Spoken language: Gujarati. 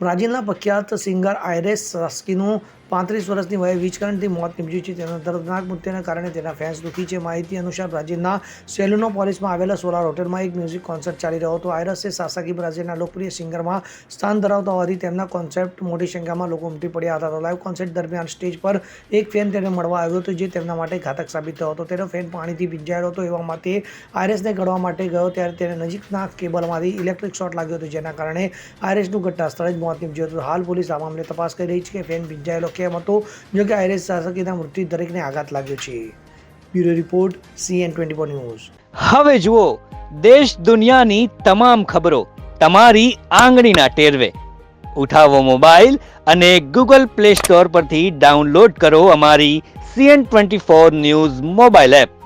બ્રાઝિલના પ્રખ્યાત સિંગર આયરેસ રસ્કીનું પાંત્રીસ વર્ષની વયે વીજકરણથી મોત નીપજ્યું છે. તેના દર્દનાક મૃત્યુને કારણે તેના ફેન્સ દુઃખી છે. માહિતી અનુસાર બ્રાઝિલના સેલુનો પોલિસમાં આવેલા સોલાર હોટેલમાં એક મ્યુઝિક કોન્સર્ટ ચાલી રહ્યો હતો. આયરસે સાસાકી બ્રાઝિલના લોકપ્રિય સિંગરમાં સ્થાન ધરાવતા હોવાથી તેમના કોન્સેપ્ટ મોટી સંખ્યામાં લોકો ઉમટી પડ્યા હતા. લાઈવ કોન્સર્ટ દરમિયાન સ્ટેજ પર એક ફેન તેને મળવા આવ્યો હતો, જે તેમના માટે ઘાતક સાબિત થયો હતો. તેનો ફેન પાણીથી ભીંજાયેલો હતો એવા માટે આયરસને ગળવા માટે ગયો. ત્યારે તેને નજીકના કેબલમાંથી ઇલેક્ટ્રિક શોટ લાગ્યો હતો, જેના કારણે આયરસનું ઘટના સ્થળે જ મોત નિપજ્યું હાલ પોલીસ આ મામલે તપાસ કરી રહી છે. કે ફેન ભીંજાયેલો કેમ હતો? જો કે આયરેસ શાસકીના મૃત્યુ દરેકને આઘાત લાગ્યો છે. Bureau report, CN twenty four news. હવે જુઓ, દેશ દુનિયાની તમામ ખબરો તમારી આંગળીના ટેરવે. ઉઠાવો મોબાઈલ અને ગૂગલ પ્લે સ્ટોર પરથી ડાઉનલોડ કરો અમારી CN twenty four news mobile app.